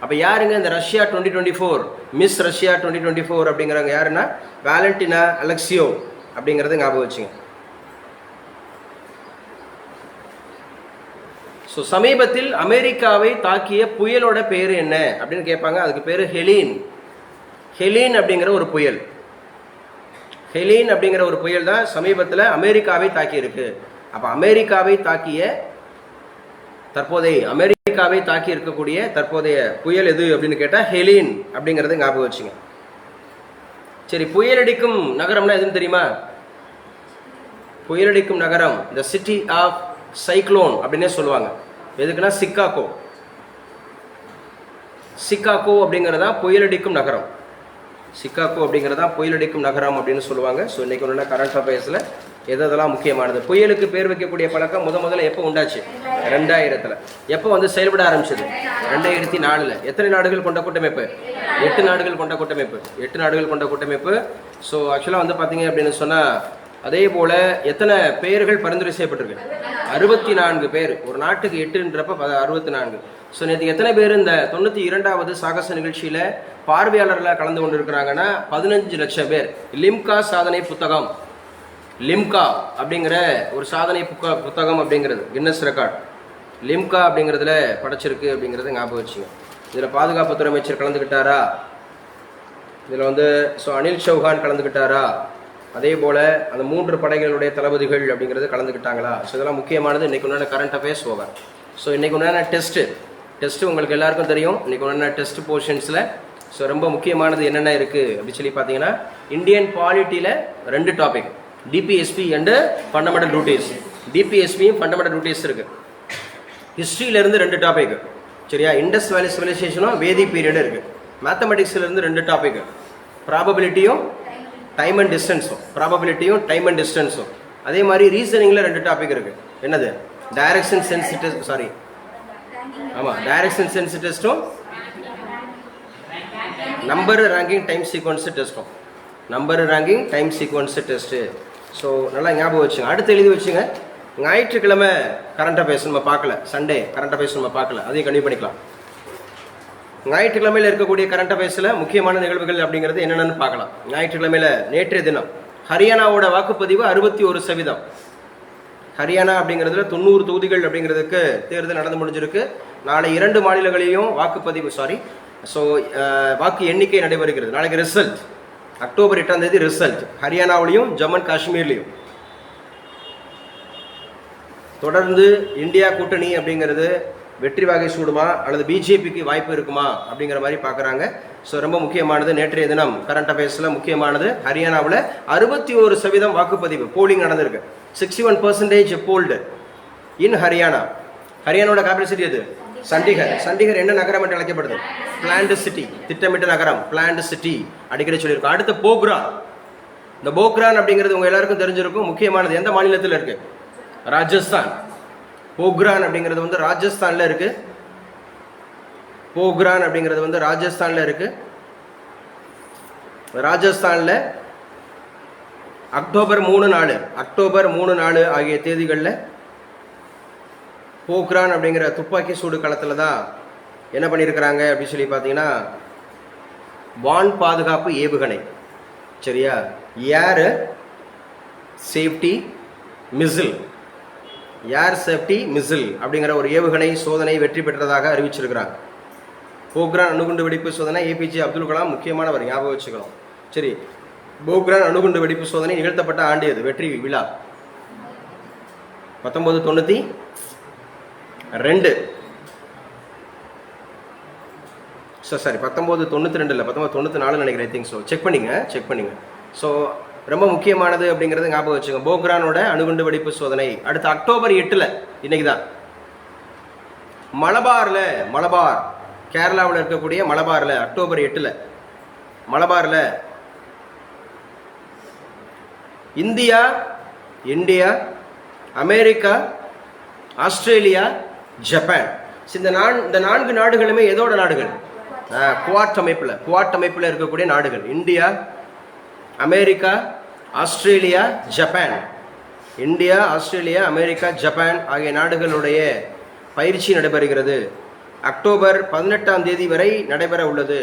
அப்போ யாருங்க இந்த Russia twenty twenty four Miss Russia twenty twenty four அப்படிங்கிறவங்க யாருன்னா? வேலண்டினா அலெக்சியோ அப்படிங்கிறத ஞாபகம் வச்சுங்க. ஸோ சமீபத்தில் அமெரிக்காவை தாக்கிய புயலோட பேர் என்ன அப்படின்னு கேட்பாங்க. அதுக்கு பேர் ஹெலீன். ஹெலீன் அப்படிங்கிற ஒரு புயல். ஹெலீன் அப்படிங்கிற ஒரு புயல் தான் சமீபத்தில் அமெரிக்காவை தாக்கியிருக்கு. அப்போ அமெரிக்காவை தாக்கிய தற்போதைய அமெரிக்காவை தாக்கி இருக்கக்கூடிய தற்போதைய புயல் எது அப்படின்னு கேட்டால் ஹெலீன் அப்படிங்கிறது ஞாபகம் வச்சுங்க. சரி புயலடிக்கும் நகரம்னா எதுன்னு தெரியுமா? புயலடிக்கும் நகரம் த சிட்டி ஆஃப் சைக்ளோன் அப்படின்னே சொல்லுவாங்க. எதுக்குன்னா சிக்காகோ. சிக்காகோ அப்படிங்கிறதா புயலடிக்கும் நகரம். சிக்காகோ அப்படிங்கிறதா புயலடிக்கும் நகரம் அப்படின்னு சொல்லுவாங்க. ஸோ இன்னைக்கு ஒன்று கரண்ட் அஃபேர்ஸில் எது எதெல்லாம் முக்கியமானது? புயலுக்கு பேர் வைக்கக்கூடிய பழக்கம் முத முதல்ல எப்போ உண்டாச்சு? ரெண்டாயிரத்தில். எப்போ வந்து செயல்பட ஆரம்பிச்சது? ரெண்டாயிரத்தி நாலில் எத்தனை நாடுகள் கொண்ட கூட்டமைப்பு? எட்டு நாடுகள் கொண்ட கூட்டமைப்பு. எட்டு நாடுகள் கொண்ட கூட்டமைப்பு. ஸோ ஆக்சுவலாக வந்து பார்த்தீங்க அப்படின்னு சொன்னால் அதே போல் எத்தனை பெயர்கள் பரிந்துரை செய்யப்பட்டிருக்கு? அறுபத்தி நான்கு பேர். ஒரு நாட்டுக்கு எட்டுன்றப்ப அறுபத்தி நான்கு ஸோ நேற்று எத்தனை பேர் இந்த தொண்ணூற்றி இரண்டாவது சாகச நிகழ்ச்சியில் பார்வையாளர்களாக கலந்து கொண்டிருக்கிறாங்கன்னா பதினஞ்சு லட்சம் பேர். லிம்கா சாதனை புத்தகம். லிம்கா அப்படிங்கிற ஒரு சாதனை புக்க புத்தகம் அப்படிங்கிறது. கின்னஸ் ரெக்கார்ட் லிம்கா அப்படிங்கிறதுல படைச்சிருக்கு அப்படிங்கிறத ஞாபகம் வச்சுங்க. இதில் பாதுகாப்புத்துறை அமைச்சர் கலந்துக்கிட்டாரா இதில் வந்து ஸோ அனில் சௌஹான் கலந்துக்கிட்டாரா அதே போல் அந்த மூன்று படைகளுடைய தளபதிகள் அப்படிங்கிறது கலந்துக்கிட்டாங்களா ஸோ இதெல்லாம் முக்கியமானது. இன்றைக்கு உண்டான கரண்ட் அஃபேர்ஸ் ஓவர் ஸோ இன்றைக்கு உண்டான டெஸ்ட்டு டெஸ்ட்டு உங்களுக்கு எல்லாருக்கும் தெரியும். இன்றைக்கி உண்டான டெஸ்ட் போர்ஷன்ஸில் ஸோ ரொம்ப முக்கியமானது என்னென்ன இருக்குது அப்படின்னு சொல்லி பார்த்தீங்கன்னா இந்தியன் பாலிட்டியில் ரெண்டு topic DPSP and fundamental duties டிபிஎஸ்பியும் fundamental duties இருக்குது ஹிஸ்ட்ரியிலேருந்து ரெண்டு டாபிக் சரியா? இண்டஸ் வேலி சிவிலைசேஷனும் வேதி பீரியடும் இருக்குது மேத்தமெட்டிக்ஸ்லேருந்து ரெண்டு டாபிக் ப்ராபபிலிட்டியும் டைம் அண்ட் டிஸ்டன்ஸும் ப்ராபபிலிட்டியும் டைம் அண்ட் டிஸ்டன்ஸும் அதே மாதிரி ரீசனிங்கில் ரெண்டு டாபிக் இருக்குது என்னது? டைரக்ஷன் சென்சிட்டிவ் சாரி ஆமாம் டைரக்ஷன் சென்ஸ் டெஸ்ட்டும் நம்பர் ரேங்கிங் டைம் சீக்வன்ஸ் டெஸ்ட்டும் number ranking time sequence test so நல்லா ஞாபகம் வச்சுங்க. அடுத்து எழுதி வச்சுங்க. ஞாயிற்றுக்கிழமை கரண்ட் அஃபேர்ஸ் நம்ம பார்க்கல. சண்டே கரண்ட் அஃபேர்ஸ் நம்ம பார்க்கல. அதையும் கண்டிப்பாக பண்ணிக்கலாம். ஞாயிற்றுக்கிழமையில் இருக்கக்கூடிய கரண்ட் அஃபேர்ஸில் முக்கியமான நிகழ்வுகள் அப்படிங்கிறது என்னென்னு பார்க்கலாம். ஞாயிற்றுக்கிழமையில் நேற்றைய தினம் ஹரியானாவோட வாக்குப்பதிவு அறுபத்தி ஒரு சதவீதம். ஹரியானா அப்படிங்கிறதுல தொண்ணூறு தொகுதிகள் அப்படிங்கிறதுக்கு தேர்தல் நடந்து முடிஞ்சிருக்கு. நாளை இரண்டு மாநிலங்களிலும் வாக்குப்பதிவு சாரி ஸோ வாக்கு எண்ணிக்கை நடைபெறுகிறது. நாளைக்கு ரிசல்ட் அக்டோபர் எட்டாம் தேதி ரிசல்ட் ஹரியானாவிலையும் ஜம்மு அண்ட் காஷ்மீர்லையும். தொடர்ந்து இந்தியா கூட்டணி அப்படிங்கிறது வெற்றி வகை சூடுமா அல்லது பிஜேபிக்கு வாய்ப்பு இருக்குமா அப்படிங்கிற மாதிரி பார்க்குறாங்க. ஸோ ரொம்ப முக்கியமானது. நேற்றைய தினம் கரண்ட் அஃபேர்ஸில் முக்கியமானது ஹரியானாவில் அறுபத்தி ஒரு சதவீதம் வாக்குப்பதிவு போலிங் நடந்திருக்கு. Sixty one percentage polled in Haryana ஹரியானாவோட capital city எது சண்டிகர் சண்டிகர் என்ன நகரம் என்று அழைக்கப்படுது? பிளான்டு சிட்டி திட்டமிட்ட நகரம். பிளான்டு சிட்டி அடிக்கடி சொல்லியிருக்கோம். அடுத்து போக்ரா. இந்த போக்ரான் அப்படிங்கிறது உங்க எல்லாருக்கும் தெரிஞ்சிருக்கும். முக்கியமானது எந்த மாநிலத்தில் இருக்கு? ராஜஸ்தான். போக்ரான் அப்படிங்கிறது வந்து ராஜஸ்தான்ல இருக்கு. போக்ரான் அப்படிங்கிறது வந்து ராஜஸ்தான்ல இருக்கு. ராஜஸ்தான்ல அக்டோபர் மூணு நாலு அக்டோபர் மூணு நாலு ஆகிய தேதிகளில் போக்ரான் அப்படிங்கிற துப்பாக்கி சூடு களத்தில் தான் என்ன பண்ணியிருக்கிறாங்க அப்படின்னு சொல்லி பார்த்தீங்கன்னா வான் பாதுகாப்பு ஏவுகணை. சரியா? ஏர் சேஃப்டி மிசில். ஏர் சேஃப்டி மிசில் அப்படிங்கிற ஒரு ஏவுகணை சோதனை வெற்றி பெற்றதாக அறிவிச்சிருக்கிறாங்க. போக்ரான் அணுகுண்டு வெடிப்பு சோதனை ஏபிஜே அப்துல் கலாம் முக்கியமானவர் ஞாபகம் வச்சுக்கணும். சரி போக்ரான் அணுகுண்டு வெடிப்பு சோதனை நிகழ்த்தப்பட்ட ஆண்டு எது? வெற்றி விழா. பத்தொன்பது தொண்ணூற்றி ரெண்டு. ஸோ சாரி பத்தொம்போது தொண்ணூற்றி ரெண்டு இல்லை பத்தொம்பது தொண்ணூற்றி நாலு நினைக்கிறேன் ஐ திங்க் ஸோ செக் பண்ணிங்க செக் பண்ணிங்க. ஸோ ரொம்ப முக்கியமானது அப்படிங்கிறது ஞாபகம் வச்சுங்க போக்ரானோட அணுகுண்டு வெடிப்பு சோதனை அடுத்து அக்டோபர் எட்டில் இன்னைக்கு தான் மலபாரில் மலபார். கேரளாவில் இருக்கக்கூடிய மலபாரில் அக்டோபர் எட்டில். மலபாரில் India India America Australia Japan. இந்த நான் இந்த நான்கு நாடுகளுமே எதோட நாடுகள்? குவாட் அமைப்பில் குவாட் அமைப்பில் இருக்கக்கூடிய நாடுகள். India America Australia Japan. India Australia America Japan ஆகிய நாடுகளுடைய பயிற்சி நடைபெறுகிறது. அக்டோபர் பதினெட்டாம் தேதி வரை நடைபெற உள்ளது.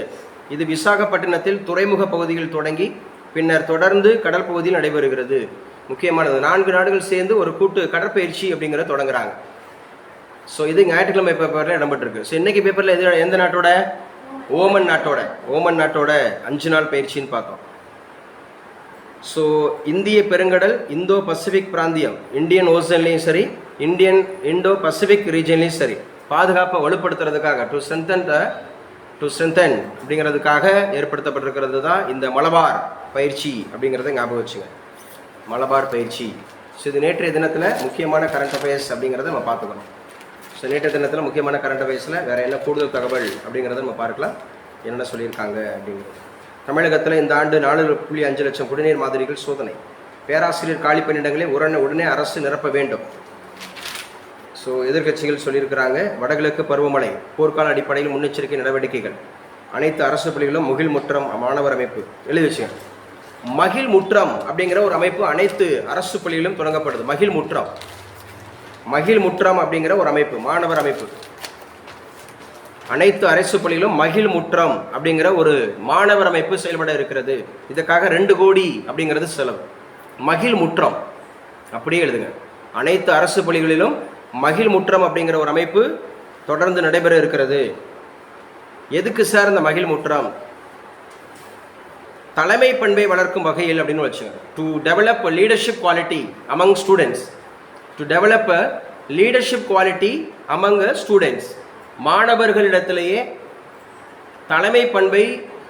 இது விசாகப்பட்டினத்தில் துறைமுக பகுதியில் தொடங்கி பின்னர் தொடர்ந்து கடல் பகுதியில் நடைபெறுகிறது. முக்கியமானது நான்கு நாடுகள் சேர்ந்து ஒரு கூட்டு கடற்பயிற்சி அப்படிங்கிறத தொடங்குறாங்க. ஸோ இது ஞாயிற்றுக்கிழமை பேப்பரில் இடம்பெற்றிருக்கு. ஸோ இன்னைக்கு பேப்பரில் எது எந்த நாட்டோட? ஓமன் நாட்டோட. ஓமன் நாட்டோட அஞ்சு நாள் பயிற்சின்னு பார்த்தோம். ஸோ இந்திய பெருங்கடல் இந்தோ பசிபிக் பிராந்தியம் இந்தியன் ஓசன்லேயும் சரி இந்தியன் இந்தோ பசிபிக் ரீஜன்லேயும் சரி பாதுகாப்பை வலுப்படுத்துறதுக்காக to strengthen the to strengthen அப்படிங்கிறதுக்காக ஏற்படுத்தப்பட்டிருக்கிறது தான் இந்த மலபார் பயிற்சி அப்படிங்கிறத ஞாபகம் வச்சுங்க. மலபார் பயிற்சி. ஸோ இது நேற்றைய தினத்தில் முக்கியமான கரண்ட் அஃபேர்ஸ் அப்படிங்கிறத நம்ம பார்த்துக்கணும். ஸோ நேற்றைய தினத்தில் முக்கியமான கரண்ட் அஃபேர்ஸில் வேறு என்ன கூடுதல் தகவல் அப்படிங்கிறத நம்ம பார்க்கலாம். என்னென்ன சொல்லியிருக்காங்க அப்படிங்கிறது. தமிழகத்தில் இந்த ஆண்டு நாலு புள்ளி அஞ்சு லட்சம் குடிநீர் மாதிரிகள் சோதனை. பேராசிரியர் காலி பணியிடங்களை உடனே உடனே அரசு நிரப்ப வேண்டும். ஸோ எதிர்க்கட்சிகள் சொல்லியிருக்கிறாங்க வடகிழக்கு பருவமழை போர்க்கால அடிப்படையில் முன்னெச்சரிக்கை நடவடிக்கைகள். அனைத்து அரசு பள்ளிகளும் மகிழ் முற்றம் மாணவர் அமைப்பு. எழுதி வச்சுங்க. மகிழ் முற்றம் அப்படிங்கிற ஒரு அமைப்பு அனைத்து அரசு பள்ளிகளிலும் தொடங்கப்படுது. மகிழ் முற்றம். மகிழ் முற்றம் அப்படிங்கிற ஒரு அமைப்பு மாணவர் அமைப்பு. அனைத்து அரசு பள்ளியிலும் மகிழ் முற்றம் அப்படிங்கிற ஒரு மாணவர் அமைப்பு செயல்பட இருக்கிறது. இதற்காக ரெண்டு கோடி அப்படிங்கிறது செலவு. மகிழ் முற்றம். அப்படியே எழுதுங்க. அனைத்து அரசு பள்ளிகளிலும் மகிழ் முற்றம் அப்படிங்கிற ஒரு அமைப்பு தொடர்ந்து நடைபெற இருக்கிறது. எதுக்கு சார் இந்த மகிழ் முற்றம் தலைமை பண்பை வளர்க்கும் வகையில் அப்படின்னு வச்சுங்க to develop leadership quality among students to develop leadership quality among students மாணவர்களிடத்திலேயே தலைமை பண்பை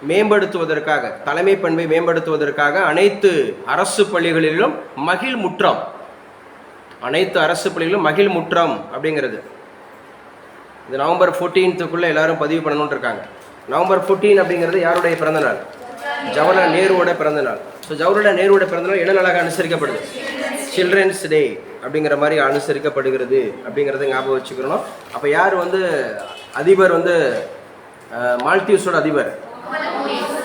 மேம்படுத்துவதற்காக தலைமை பண்பை மேம்படுத்துவதற்காக அனைத்து அரசு பள்ளிகளிலும் மகிழ் முற்றம் அனைத்து அரசு பள்ளிகளும் மகிழ் முற்றம் அப்படிங்கிறது. இது நவம்பர் 14th எல்லாரும் பதிவு பண்ணணும்னு இருக்காங்க. நவம்பர் 14 அப்படிங்கிறது யாருடைய பிறந்த நாள்? ஜவஹர்லால் நேருவோட பிறந்த நாள். ஸோ ஜவஹர்லால் நேருவோட பிறந்த நாள் என்ன நாளாக அனுசரிக்கப்படுது? சில்ட்ரன்ஸ் டே அப்படிங்கிற மாதிரி அனுசரிக்கப்படுகிறது அப்படிங்கிறத ஞாபகம் வச்சுக்கிறோம் அப்போ யார் வந்து அதிபர் வந்து மால்தீவ்ஸோட அதிபர்?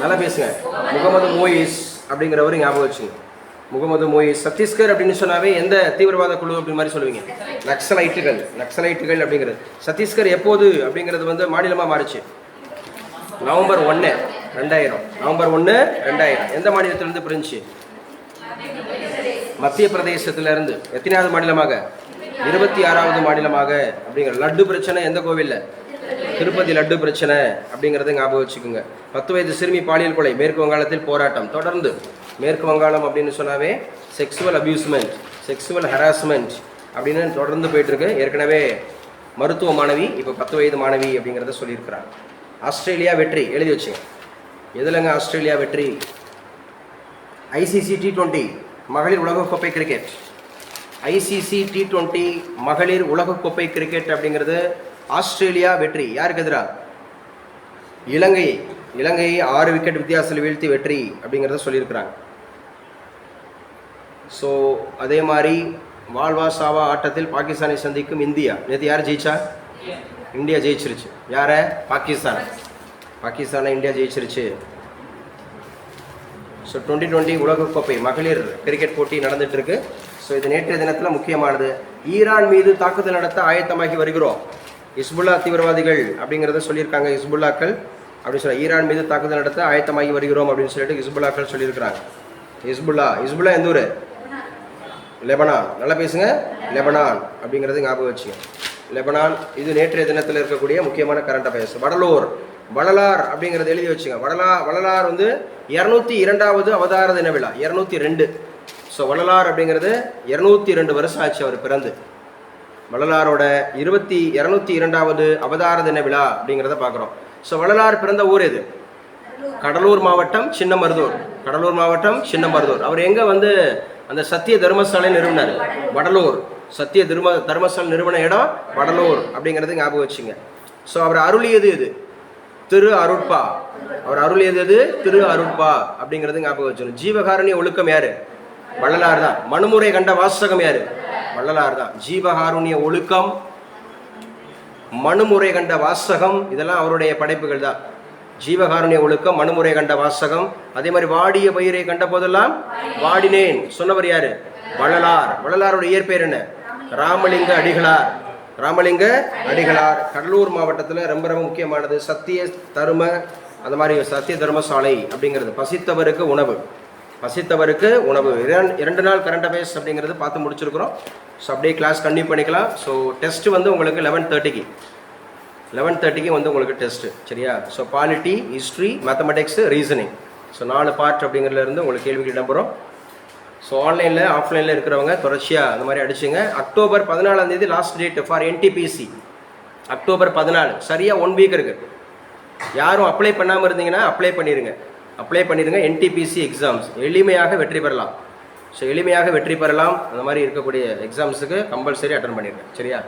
நல்லா பேசுங்க. முகமது மோயிஸ் அப்படிங்கிறவர் ஞாபகம் வச்சுங்க முகமது மொய் சத்தீஸ்கர் அப்படின்னு சொன்னாவே எந்த தீவிரவாத குழு அப்படி மாதிரி சொல்லுவீங்க? நக்சலைட்டுகள் நக்சலைட்டுகள் அப்படிங்கிறது. சத்தீஸ்கர் எப்போது அப்படிங்கிறது வந்து மாநிலமாக மாறுச்சு? நவம்பர் ஒன்று ரெண்டாயிரம். நவம்பர் ஒன்று ரெண்டாயிரம். எந்த மாநிலத்திலிருந்து பிரிஞ்சு? மத்திய பிரதேசத்திலிருந்து. எத்தனாவது மாநிலமாக? இருபத்தி ஆறாவது மாநிலமாக அப்படிங்கிற லட்டு பிரச்சனை எந்த கோவிலில்? திருப்பதி லட்டு பிரச்சனை அப்படிங்கிறத ஞாபகம் வச்சுக்கோங்க. பத்து வயது சிறுமி பாலியல் கொலை மேற்கு வங்காளத்தில் போராட்டம். தொடர்ந்து மேற்கு வங்காளம் அப்படின்னு சொன்னாவே செக்ஸுவல் அப்யூஸ்மெண்ட் செக்ஸுவல் ஹராஸ்மெண்ட் அப்படின்னு தொடர்ந்து போயிட்டுருக்கு. ஏற்கனவே மருத்துவ மாணவி இப்போ பத்து வயது மாணவி அப்படிங்கிறத சொல்லியிருக்கிறாங்க. ஆஸ்திரேலியா வெற்றி எழுதி வச்சுங்க எதுலங்க ஆஸ்திரேலியா வெற்றி? ஐசிசி டி டுவெண்ட்டி மகளிர் உலகக்கோப்பை கிரிக்கெட் ஐசிசி டி டுவெண்ட்டி மகளிர் உலகக்கோப்பை கிரிக்கெட் அப்படிங்கிறது ஆஸ்திரேலியா வெற்றி. யாருக்கு எதிராக இலங்கை. இலங்கையை ஆறு விக்கெட் வித்தியாசத்தில் வீழ்த்தி வெற்றி அப்படிங்கிறத சொல்லியிருக்கிறாங்க. ஸோ அதே மாதிரி வாழ்வா சாவா ஆட்டத்தில் பாகிஸ்தானை சந்திக்கும் இந்தியா. நேற்று யார் ஜெயிச்சா? இந்தியா ஜெயிச்சிருச்சு. யார? பாகிஸ்தான். பாகிஸ்தானை இந்தியா ஜெயிச்சிருச்சு. ஸோ டுவெண்ட்டி டுவெண்ட்டி உலகக்கோப்பை மகளிர் கிரிக்கெட் போட்டி நடந்துட்டு ஸோ இது நேற்றைய தினத்தில் முக்கியமானது. ஈரான் மீது தாக்குதல் நடத்த ஆயத்தமாகி வருகிறோம். இஸ்புல்லா தீவிரவாதிகள் அப்படிங்கிறத சொல்லியிருக்காங்க இஸ்புல்லாக்கள் அப்படின்னு சொல்லி ஈரான் மீது தாக்குதல் நடத்த ஆயத்தமாகி வருகிறோம் அப்படின்னு சொல்லிட்டு இஸ்புல்லாக்கள் சொல்லியிருக்கிறாங்க. இஸ்புல்லா இஸ்புல்லா எந்த ஊர்? லெபனான். நல்லா பேசுங்க. லெபனான் அப்படிங்கிறது ஞாபகம் வச்சுங்க. லெபனான் இது நேற்றைய தினத்தில் இருக்கக்கூடிய முக்கியமான கரண்ட் அஃபேர்ஸ் வடலூர் வள்ளலார் அப்படிங்கிறது எழுதி வச்சுங்க. வடலா வள்ளலார் வந்து இரநூத்தி இரண்டாவது அவதார தின விழா இரநூத்தி ரெண்டு. ஸோ வள்ளலார் அப்படிங்கிறது இரநூத்தி ரெண்டு வருஷம் ஆச்சு அவர் பிறந்து. வள்ளலாரோட இருபத்தி இரநூத்தி இரண்டாவது அவதார தின விழா அப்படிங்கிறத பார்க்குறோம். ஸோ வள்ளலார் பிறந்த ஊர் எது? கடலூர் மாவட்டம் சின்னமருதூர். கடலூர் மாவட்டம் சின்னமருதூர். அவர் எங்கே வந்து அந்த சத்திய தர்மசாலை நிறுவனர். வடலூர். சத்திய தர்ம தர்மசாலை நிறுவன இடம் வடலூர் அப்படிங்கிறது ஞாபகம் வச்சுங்க. ஸோ அவர் அருளியது எது திரு அருட்பா. அவர் அருளியது எது? திரு அருட்பா அப்படிங்கிறது ஞாபகம் வச்சுக்கணும். ஜீவகாருண்ய ஒழுக்கம் யாரு? வள்ளலார் தான். மனுமுறை கண்ட வாசகம் யாரு? வள்ளலார் தான். ஜீவகாருண்ய ஒழுக்கம் மனுமுறை கண்ட வாசகம் இதெல்லாம் அவருடைய படைப்புகள் தான். ஜீவகாருண்ய ஒழுக்கம் மனுமுறை கண்ட வாசகம். அதே மாதிரி வாடிய பயிரை கண்ட போதெல்லாம் வாடினேன். சொன்னவர் யாரு? வள்ளலார். வள்ளலாரோட இயற்பெயர் என்ன? ராமலிங்க அடிகளார். ராமலிங்க அடிகளார். கடலூர் மாவட்டத்தில் ரொம்ப ரொம்ப முக்கியமானது சத்திய தரும அந்த மாதிரி சத்திய தர்மசாலை அப்படிங்கிறது. பசித்தவருக்கு உணவு. பசித்தவருக்கு உணவு. இரண்டு நாள் கரண்ட் அஃபேர்ஸ் அப்படிங்கிறது பார்த்து முடிச்சிருக்கிறோம். ஸோ அப்படியே கிளாஸ் கண்டினியூ பண்ணிக்கலாம். ஸோ டெஸ்ட் வந்து உங்களுக்கு லெவன் தேர்ட்டிக்கு லெவன் தேர்ட்டிக்கு வந்து உங்களுக்கு டெஸ்ட்டு சரியா? So polity history mathematics reasoning so நாலு பார்ட் அப்படிங்கிறதுலேருந்து உங்களுக்கு கேள்விகள் இடம்பெறும். ஸோ ஆன்லைனில் ஆஃப்லைனில் இருக்கிறவங்க தொடர்ச்சியாக அந்த மாதிரி அடிச்சுங்க. அக்டோபர் பதினாலாம் தேதி last date for NTPC October பதினாலு. சரியாக ஒன் வீக் இருக்குது யாரும் அப்ளை பண்ணாமல் இருந்தீங்கன்னா அப்ளை பண்ணிடுங்க அப்ளை பண்ணிடுங்க என்டிபிசி எக்ஸாம்ஸ் எளிமையாக வெற்றி பெறலாம். ஸோ எளிமையாக வெற்றி பெறலாம். அந்த மாதிரி இருக்கக்கூடிய எக்ஸாம்ஸுக்கு கம்பல்சரி அட்டன் பண்ணிடுங்க சரியா?